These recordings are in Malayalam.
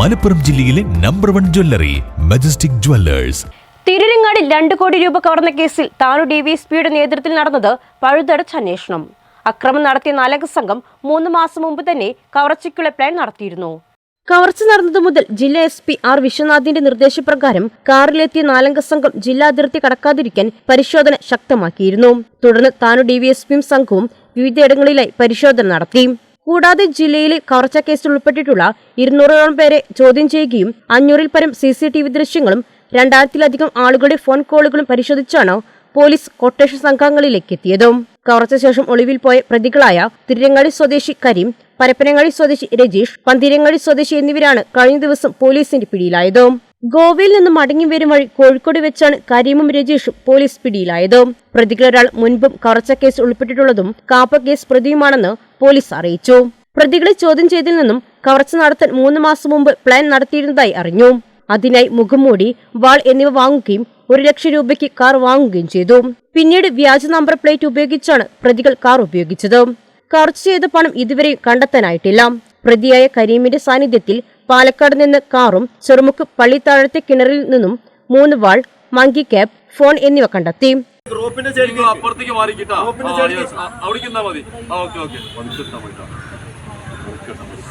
മലപ്പുറം ജില്ലയിലെ number one jewellery Majestic Jewellers തിരുരങ്ങാടിൽ രണ്ട് കോടി രൂപ കവർന്ന കേസിൽ താനു ഡി വി എസ് പിയുടെ നേതൃത്വത്തിൽ നടന്നത് പഴുതടച്ച അന്വേഷണം. അക്രമം നടത്തിയ നാലക സംഘം മൂന്ന് മാസം മുമ്പ് തന്നെ കവർച്ചയ്ക്കുള്ള പ്ലാൻ നടത്തിയിരുന്നു. കവർച്ച നടന്നതു മുതൽ ജില്ലാ എസ് പി ആർ വിശ്വനാഥിന്റെ നിർദ്ദേശപ്രകാരം കാറിലെത്തിയ നാലംഗ സംഘം ജില്ലാ അതിർത്തി കടക്കാതിരിക്കാൻ പരിശോധന ശക്തമാക്കിയിരുന്നു. തുടർന്ന് താനു ഡി വി എസ് പിയും സംഘവും വിവിധയിടങ്ങളിലായി പരിശോധന നടത്തി. കൂടാതെ ജില്ലയിലെ കേസിൽ ഉൾപ്പെട്ടിട്ടുള്ള ഇരുന്നൂറോളം പേരെ ചോദ്യം ചെയ്യുകയും അഞ്ഞൂറിൽ പരം സി സി ടി വി ദൃശ്യങ്ങളും രണ്ടായിരത്തിലധികം ആളുകളുടെ ഫോൺ കോളുകളും പരിശോധിച്ചാണ് പോലീസ് കൊട്ടേഷൻ സംഘങ്ങളിലേക്ക് എത്തിയത്. കവർച്ച ശേഷം ഒളിവിൽ പോയ പ്രതികളായ തിരുരങ്ങാടി സ്വദേശി കരീം പരപ്പനങ്ങാടി സ്വദേശി രജീഷ് പന്തിരങ്ങാടി സ്വദേശി എന്നിവരാണ് കഴിഞ്ഞ ദിവസം പോലീസിന്റെ പിടിയിലായത്. ഗോവയിൽ നിന്ന് മടങ്ങി വരും വഴി കോഴിക്കോട് വെച്ചാണ് കരീമും രജീഷും പോലീസ് പിടിയിലായത്. പ്രതികളൊരാൾ മുൻപും കവർച്ച കേസ് ഉൾപ്പെട്ടിട്ടുള്ളതും കാപ്പ കേസ് പ്രതിയുമാണെന്ന് പോലീസ് അറിയിച്ചു. പ്രതികളെ ചോദ്യം ചെയ്തതിൽ നിന്നും കവർച്ച നടത്താൻ മൂന്ന് മാസം മുമ്പ് പ്ലാൻ നടത്തിയിരുന്നതായി അറിഞ്ഞു. അതിനായി മുഖംമൂടി വാൾ എന്നിവ വാങ്ങുകയും ഒരു ലക്ഷം രൂപയ്ക്ക് കാർ വാങ്ങുകയും ചെയ്തു. പിന്നീട് വ്യാജ നമ്പർ പ്ലേറ്റ് ഉപയോഗിച്ചാണ് പ്രതികൾ കാർ ഉപയോഗിച്ചത്. കവർച്ച ചെയ്ത പണം ഇതുവരെ കണ്ടെത്താനായിട്ടില്ല. പ്രതിയായ കരീമിന്റെ സാന്നിധ്യത്തിൽ പാലക്കാട് നിന്ന് കാറും ചെറുമുക്ക് പള്ളിത്താഴത്തെ കിണറിൽ നിന്നും മൂന്ന് വാൾ മങ്കി ക്യാബ് ഫോൺ എന്നിവ കണ്ടെത്തി. റോപ്പിന്റെ സൈഡിൽ അപ്പുറത്തേക്ക് മാറിക്കിട്ടാ അവിടേക്ക് നിന്നാ മതി. ആ ഓക്കെ ഓക്കെ. പതുക്കിട്ടാ മതി ട്ടാ. പതുക്കിട്ടാ മതി.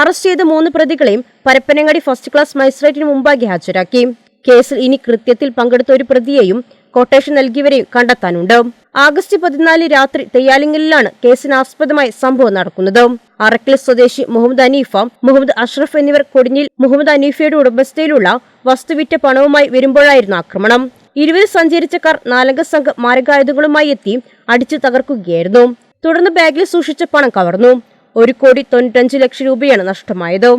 അറസ്റ്റ് ചെയ്ത മൂന്ന് പ്രതികളെയും പരപ്പനങ്ങാടി ഫസ്റ്റ് ക്ലാസ് മജിസ്ട്രേറ്റിന് മുമ്പാകെ ഹാജരാക്കി. കേസിൽ ഇനി കൃത്യത്തിൽ പങ്കെടുത്ത ഒരു പ്രതിയെയും കൊട്ടേഷൻ നൽകിയവരെയും കണ്ടെത്താനുണ്ട്. ആഗസ്റ്റ് പതിനാല് രാത്രി തെയ്യാലിങ്ങലിലാണ് കേസിന് ആസ്പദമായ സംഭവം നടക്കുന്നത്. അറക്കൽ സ്വദേശി മുഹമ്മദ് അനീഫ മുഹമ്മദ് അഷ്റഫ് എന്നിവർ കൊടിഞ്ഞിൽ മുഹമ്മദ് അനീഫയുടെ ഉടമസ്ഥയിലുള്ള വസ്തുവിറ്റ പണവുമായി വരുമ്പോഴായിരുന്നു ആക്രമണം. ഇരുവരും സഞ്ചരിച്ച കാർ നാലംഗ സംഘം മാരകായുധങ്ങളുമായി എത്തി അടിച്ചു തകർക്കുകയായിരുന്നു. തുടർന്ന് ബാഗിൽ സൂക്ഷിച്ച പണം കവർന്നു. ഒരു കോടി തൊണ്ണൂറ്റഞ്ച് ലക്ഷം രൂപയാണ് നഷ്ടമായത്.